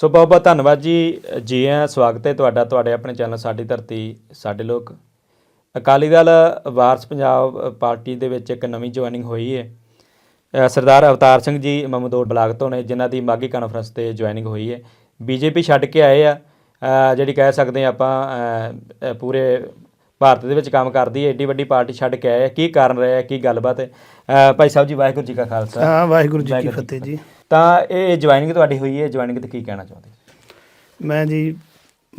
ਸੋ ਬਹੁਤ ਬਹੁਤ ਧੰਨਵਾਦ ਜੀ ਜੀ ਆਇਆਂ ਸਵਾਗਤ ਹੈ ਤੁਹਾਡਾ ਤੁਹਾਡੇ ਆਪਣੇ ਚੈਨਲ ਸਾਡੀ ਧਰਤੀ ਸਾਡੇ ਲੋਕ। ਅਕਾਲੀ ਦਲ ਵਾਰਸ ਪੰਜਾਬ ਪਾਰਟੀ ਦੇ ਵਿੱਚ ਇੱਕ ਨਵੀਂ ਜੁਆਇਨਿੰਗ ਹੋਈ ਹੈ ਸਰਦਾਰ ਅਵਤਾਰ ਸਿੰਘ ਜੀ ਮਮਦੋੜ ਬਲਾਕ ਤੋਂ ਨੇ ਜਿਨ੍ਹਾਂ ਦੀ ਮਾਗੀ ਕਾਨਫਰੰਸ ਤੇ ਜੁਆਇਨਿੰਗ ਹੋਈ ਹੈ ਬੀਜੇਪੀ ਛੱਡ ਕੇ ਆਏ ਆ ਜਿਹੜੀ ਕਹਿ ਸਕਦੇ ਹਾਂ ਆਪਾਂ ਪੂਰੇ ਭਾਰਤ ਦੇ ਵਿੱਚ ਕੰਮ ਕਰਦੀ ਹੈ ਏਡੀ ਵੱਡੀ ਪਾਰਟੀ ਛੱਡ ਕੇ ਆਏ ਆ। ਕੀ ਕਾਰਨ ਰਿਹਾ ਕੀ ਗੱਲਬਾਤ ਹੈ ਭਾਈ ਸਾਹਿਬ ਜੀ ਵਾਹਿਗੁਰੂ ਜੀ ਕਾ ਖਾਲਸਾ। ਹਾਂ ਵਾਹਿਗੁਰੂ ਜੀ ਕੀ ਫਤਿਹ ਜੀ। ਤਾਂ ਇਹ ਜੁਆਇਨਿੰਗ ਤੁਹਾਡੀ ਹੋਈ ਹੈ ਜੁਆਇਨਿੰਗ ਤੇ ਕੀ ਕਹਿਣਾ ਚਾਹੁੰਦੇ ਮੈਂ ਜੀ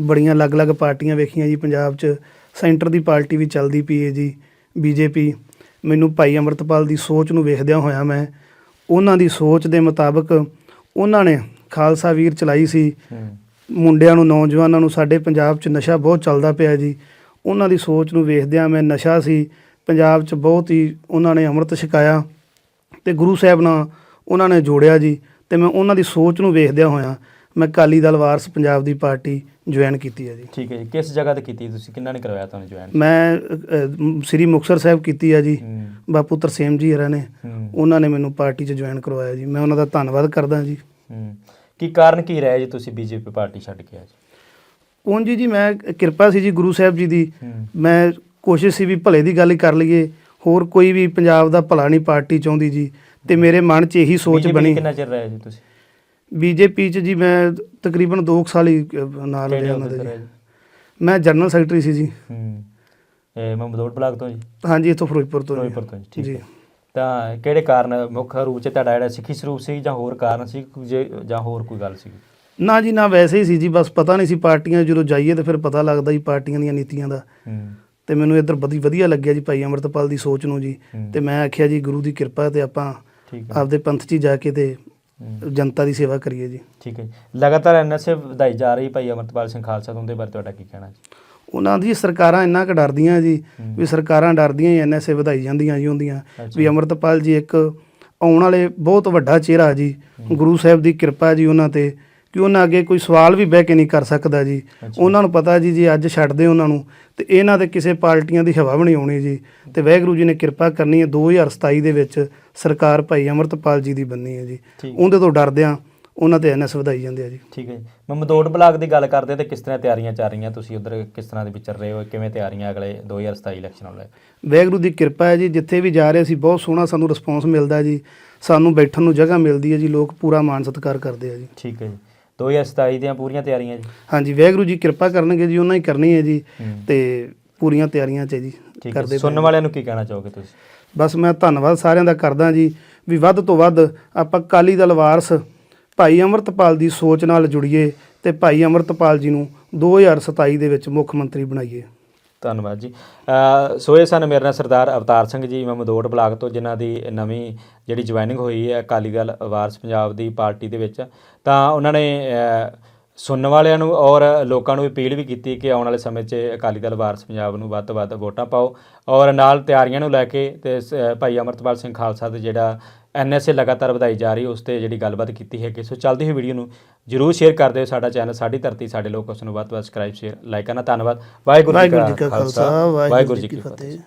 ਬੜੀਆਂ ਅਲੱਗ-ਅਲੱਗ ਪਾਰਟੀਆਂ ਵੇਖੀਆਂ ਜੀ ਪੰਜਾਬ 'ਚ ਸੈਂਟਰ ਦੀ ਪਾਰਟੀ ਵੀ ਚੱਲਦੀ ਪਈ ਹੈ ਜੀ ਬੀਜੇਪੀ ਮੈਨੂੰ ਭਾਈ ਅਮਰਤਪਾਲ ਦੀ ਸੋਚ ਨੂੰ ਵੇਖਦਿਆਂ ਹੋਇਆ ਮੈਂ ਉਹਨਾਂ ਦੀ ਸੋਚ ਦੇ ਮੁਤਾਬਕ ਉਹਨਾਂ ਨੇ ਖਾਲਸਾ ਵੀਰ ਚਲਾਈ ਸੀ। ਮੁੰਡਿਆਂ ਨੂੰ ਨੌਜਵਾਨਾਂ ਨੂੰ ਸਾਡੇ ਪੰਜਾਬ 'ਚ ਨਸ਼ਾ ਬਹੁਤ ਚੱਲਦਾ ਪਿਆ ਜੀ। ਉਹਨਾਂ ਦੀ ਸੋਚ ਨੂੰ ਵੇਖਦਿਆਂ ਮੈਂ ਨਸ਼ਾ ਸੀ। ਪੰਜਾਬ 'ਚ ਬਹੁਤ ਹੀ ਉਹਨਾਂ ਨੇ ਅੰਮ੍ਰਿਤ ਛਕਾਇਆ ਤੇ ਗੁਰੂ ਸਾਹਿਬ ਨਾਲ ਉਹਨਾਂ ਨੇ ਜੋੜਿਆ ਜੀ ਤੇ ਮੈਂ ਉਹਨਾਂ ਦੀ ਸੋਚ ਨੂੰ ਵੇਖਦਿਆਂ ਹੋਇਆ ਮੈਂ ਅਕਾਲੀ ਦਲ ਵਾਰਸ ਪੰਜਾਬ ਦੀ ਪਾਰਟੀ ਜੁਆਇਨ ਕੀਤੀ ਹੈ ਜੀ। ਠੀਕ ਹੈ ਜੀ। ਕਿਸ ਜਗ੍ਹਾ ਤੇ ਕੀਤੀ ਤੁਸੀਂ? ਕਿੰਨਾ ਨੇ ਕਰਵਾਇਆ ਤੁਹਾਨੂੰ ਜੁਆਇਨ? ਮੈਂ ਸ੍ਰੀ ਮੁਕਤਸਰ ਸਾਹਿਬ ਕੀਤੀ ਹੈ ਜੀ। ਬਾਪੂ ਤਰਸੇਮ ਜੀ ਹਰਾਂ ਨੇ ਉਹਨਾਂ ਨੇ ਮੈਨੂੰ ਪਾਰਟੀ 'ਚ ਜੁਆਇਨ ਕਰਵਾਇਆ ਜੀ। ਮੈਂ ਉਹਨਾਂ ਦਾ ਧੰਨਵਾਦ ਕਰਦਾ ਜੀ। ਕੀ ਕਾਰਨ ਕੀ ਰਿਹਾ ਜੀ ਤੁਸੀਂ ਬੀਜੇਪੀ ਪਾਰਟੀ ਛੱਡ ਕੇ ਆਏ ਜੀ? ਉਂਝ ਜੀ ਮੈਂ ਕਿਰਪਾ ਸੀ ਜੀ ਗੁਰੂ ਸਾਹਿਬ ਜੀ ਦੀ। ਮੈਂ ਕੋਸ਼ਿਸ਼ ਸੀ ਵੀ ਭਲੇ ਦੀ ਗੱਲ ਕਰ ਲਈਏ। ਹੋਰ ਕੋਈ ਵੀ ਪੰਜਾਬ ਦਾ ਭਲਾ ਨਹੀਂ ਪਾਰਟੀ ਚਾਹੁੰਦੀ ਜੀ। ਤੇ ਮੇਰੇ ਮਨ 'ਚ ਇਹੀ ਸੋਚ BJP ਬਣੀ। ਕਿੰਨਾ ਚਿਰ ਰਹੇ ਜੀ ਤੁਸੀਂ? ਬੀਜੇਪੀ 'ਚ ਜੀ ਮੈਂ ਤਕਰੀਬਨ 2 ਸਾਲ ਹੀ ਅਹ, ਨਾਲ ਕਿਹੜੇ ਰਿਹਾ ਉਹਨਾਂ ਅਹੁਦੇ ਦੇ ਤੇ ਜੀ। ਰਹੇ ਜੀ? ਮੈਂ ਜਨਰਲ ਸੈਕਟਰੀ ਸੀ ਜੀ। ਹੂੰ। ਇਹ ਮਮਦੋੜ ਬਲਾਕ ਤੋਂ ਜੀ? ਹਾਂਜੀ ਇੱਥੋਂ ਫਿਰੋਜ਼ਪੁਰ ਤੋਂ। ਫਿਰੋਜ਼ਪੁਰ ਤੋਂ ਜੀ, ਠੀਕ ਹੈ। ਤਾਂ ਕਿਹੜੇ ਕਾਰਨ ਮੁੱਖ ਰੂਪ ਚ ਤੁਹਾਡਾ ਜਿਹੜਾ ਸਿੱਖੀ ਸਰੂਪ ਸੀ ਜਾਂ ਹੋਰ ਕਾਰਨ ਸੀ ਜੇ ਜਾਂ ਹੋਰ ਕੋਈ ਗੱਲ ਸੀ? ਨਾ ਜੀ ਨਾ ਵੈਸੇ ਹੀ ਸੀ ਜੀ ਬਸ ਪਤਾ ਨਹੀਂ ਸੀ ਪਾਰਟੀਆਂ ਜਦੋਂ ਜਾਈਏ ਤਾਂ ਫਿਰ ਪਤਾ ਲੱਗਦਾ ਜੀ ਪਾਰਟੀਆਂ ਦੀਆਂ ਨੀਤੀਆਂ ਦਾ। ਹੂੰ। ਤੇ ਮੈਨੂੰ ਇੱਧਰ ਬੜੀ ਵਧੀਆ ਲੱਗਿਆ ਜੀ ਭਾਈ ਅਮਰਤਪਾਲ ਦੀ ਸੋਚ ਨੂੰ ਜੀ। ਹੂੰ। ਤੇ ਮੈਂ ਆਖਿਆ ਜੀ ਗੁਰੂ ਦੀ ਕਿਰਪਾ ਤੇ ਆਪਾਂ ਠੀਕ ਹੈ। ਆਪਦੇ ਪੰਥ 'ਚ ਹੀ ਜਾ ਕੇ ਤੇ ਜਨਤਾ ਦੀ ਸੇਵਾ ਕਰੀਏ ਜੀ। ਠੀਕ ਹੈ ਜੀ। ਲਗਾਤਾਰ ਐਨਐਸਏ ਵਧਾਈ ਜਾ ਰਹੀ ਭਾਈ ਅਮਰਤਪਾਲ ਸਿੰਘ ਖਾਲਸਾ ਤੋਂ ਉਹਦੇ ਬਾਰੇ ਤੁਹਾਡਾ ਕੀ ਕਹਿਣਾ ਜੀ? ਉਹਨਾਂ ਦੀ ਸਰਕਾਰਾਂ ਇੰਨਾ ਕੁ ਡਰਦੀਆਂ ਜੀ ਹੂੰ। ਵੀ ਸਰਕਾਰਾਂ ਡਰਦੀਆਂ ਹੀ ਐਨਐਸਏ ਵਧਾਈ ਜਾਂਦੀਆਂ ਜੀ ਹੁੰਦੀਆਂ। ਅੱਛਾ। ਵੀ ਅਮਰਤਪਾਲ ਜੀ ਇੱਕ ਆਉਣ ਵਾਲੇ ਬਹੁਤ ਵੱਡਾ ਚਿਹਰਾ ਜੀ। ਗੁਰੂ ਸਾਹਿਬ ਦੀ ਕਿਰਪਾ ਜੀ ਉਹਨਾਂ ਤੇ। ਕਿ ਉਹਨਾਂ ਅੱਗੇ ਕੋਈ ਸਵਾਲ ਵੀ ਬਹਿ ਕੇ ਨਹੀਂ ਕਰ ਸਕਦਾ ਜੀ। ਉਹਨਾਂ ਨੂੰ ਪਤਾ ਜੀ ਜੇ ਅੱਜ ਛੱਡਦੇ ਉਹਨਾਂ ਨੂੰ। ਤੇ ਇਹਨਾਂ ਤੇ ਕਿਸੇ ਪਾਰਟੀਆਂ ਦੀ ਹਵਾ ਵੀ ਨਹੀਂ ਆਉਣੀ ਜੀ। ਤੇ ਵਾਹਿਗੁਰੂ ਜੀ ਨੇ ਕਿਰਪਾ ਕਰਨੀ ਹੈ 2027 ਦੇ ਵਿੱਚ ਸਰਕਾਰ ਭਾਈ ਅਮਰਤਪਾਲ ਜੀ ਦੀ ਬੰਨੀ ਹੈ ਜੀ। ਉਹਦੇ ਤੋਂ ਡਰਦਿਆਂ ਉਹਨਾਂ ਤੇ ਐਨਐਸ ਵਧਾਈ ਜਾਂਦੇ ਆ ਜੀ। ਠੀਕ ਹੈ ਜੀ। ਮਮਦੋੜ ਬਲਾਕ ਦੀ ਗੱਲ ਕਰਦੇ ਤੇ ਕਿਸ ਤਰ੍ਹਾਂ ਤਿਆਰੀਆਂ ਚੱਲ ਰਹੀਆਂ? ਤੁਸੀਂ ਉਧਰ ਕਿਸ ਤਰ੍ਹਾਂ ਦੇ ਵਿਚਰ ਰਹੇ ਹੋ? ਕਿਵੇਂ ਤਿਆਰੀਆਂ ਅਗਲੇ 2027 ਇਲੈਕਸ਼ਨ ਨੂੰ ਲੈ ਕੇ? ਵਾਹਿਗੁਰੂ ਦੀ ਕਿਰਪਾ ਹੈ ਜੀ। ਜਿੱਥੇ ਵੀ ਜਾ ਰਹੇ ਸੀ ਬਹੁਤ ਸੋਹਣਾ ਸਾਨੂੰ ਰਿਸਪੌਂਸ ਮਿਲਦਾ ਜੀ। ਸਾਨੂੰ ਬੈਠਣ ਨੂੰ ਜਗ੍ਹਾ ਮਿਲਦੀ ਹੈ ਜੀ। ਲੋਕ ਪੂਰਾ ਮਾਣ ਸਤਿਕਾਰ ਕਰਦੇ ਆ ਜੀ। ਠੀਕ ਹੈ ਜੀ। 2027 ਦੀਆਂ ਪੂਰੀਆਂ ਤਿਆਰੀਆਂ ਜੀ ਹਾਂਜੀ ਵਾਹਿਗੁਰੂ ਜੀ ਕਿਰਪਾ ਕਰਨਗੇ ਜੀ ਉਹਨਾਂ ਹੀ ਕਰਨੀ ਹੈ ਜੀ। ਤੇ ਪੂਰੀਆਂ ਤਿਆਰੀਆਂ ਚ ਜੀ ਠੀਕ ਹੈ ਕਰਦੇ ਸੁਣਨ। ਵਾਲਿਆਂ ਨੂੰ ਕੀ ਕਹਿਣਾ ਚਾਹੋਗੇ ਤੁਸੀਂ ਬਸ ਮੈਂ ਧੰਨਵਾਦ ਸਾਰਿਆਂ ਦਾ ਕਰਦਾ ਜੀ ਵੀ ਵੱਧ ਤੋਂ ਵੱਧ ਆਪਾਂ ਕਾਲੀ ਦਲ ਵਾਰਸ ਭਾਈ ਅਮਰਤਪਾਲ ਦੀ ਸੋਚ ਨਾਲ ਜੁੜੀਏ ਤੇ ਭਾਈ ਅਮਰਤਪਾਲ ਜੀ ਨੂੰ 2027 ਦੇ ਵਿੱਚ ਮੁੱਖ ਮੰਤਰੀ ਬਣਾਈਏ ਧੰਨਵਾਦ ਜੀ। ਅ, ਸੋ ਇਹ ਸਨ ਮੇਰੇ ਨਾਲ ਸਰਦਾਰ ਅਵਤਾਰ ਸਿੰਘ ਜੀ ਮੈਂ ਮਮਦੋੜ ਬਲਾਕ ਤੋਂ ਜਿਨ੍ਹਾਂ ਦੀ ਨਵੀਂ ਜਿਹੜੀ ਜੁਆਇਨਿੰਗ ਹੋਈ ਹੈ ਅਕਾਲੀ ਦਲ ਵਾਰਸ ਪੰਜਾਬ ਦੀ ਪਾਰਟੀ ਦੇ ਵਿੱਚ। ਤਾਂ ਉਹਨਾਂ ਨੇ ਸੁਣਨ ਵਾਲਿਆਂ ਨੂੰ ਔਰ ਲੋਕਾਂ ਨੂੰ ਅਪੀਲ ਵੀ ਕੀਤੀ ਕਿ ਆਉਣ ਵਾਲੇ ਸਮੇਂ 'ਚ ਅਕਾਲੀ ਦਲ ਵਾਰਸ ਪੰਜਾਬ ਨੂੰ ਵੱਧ ਤੋਂ ਵੱਧ ਵੋਟਾਂ ਪਾਓ। ਔਰ ਨਾਲ ਤਿਆਰੀਆਂ ਨੂੰ ਲੈ ਕੇ ਤੇ ਸ- ਭਾਈ ਅਮਰਤਪਾਲ ਸਿੰਘ ਖਾਲਸਾ ਦੇ ਜਿਹੜਾ ਐਨਐਸਏ ਲਗਾਤਾਰ ਵਧਾਈ ਜਾ ਰਹੀ ਉਸ ਤੇ ਜਿਹੜੀ ਗੱਲਬਾਤ ਕੀਤੀ ਹੈ ਕਿ ਸੋ ਚੱਲਦੀ ਹੋਈ ਵੀਡੀਓ ਨੂੰ ਜਰੂਰ ਸ਼ੇਅਰ ਕਰ ਦਿਓ। ਸਾਡਾ ਚੈਨਲ ਸਾਡੀ ਧਰਤੀ ਸਾਡੇ ਲੋਕ ਉਸ ਨੂੰ ਵੱਧ ਤੋਂ ਵੱਧ ਸਬਸਕ੍ਰਾਈਬ ਸ਼ੇਅਰ ਲਾਈਕ ਕਰਨਾ। ਧੰਨਵਾਦ। ਵਾਹਿਗੁਰੂ ਜੀ ਕਾ ਖਾਲਸਾ। ਵਾਹਿਗੁਰੂ ਜੀ ਕੀ ਫਤਿਹ।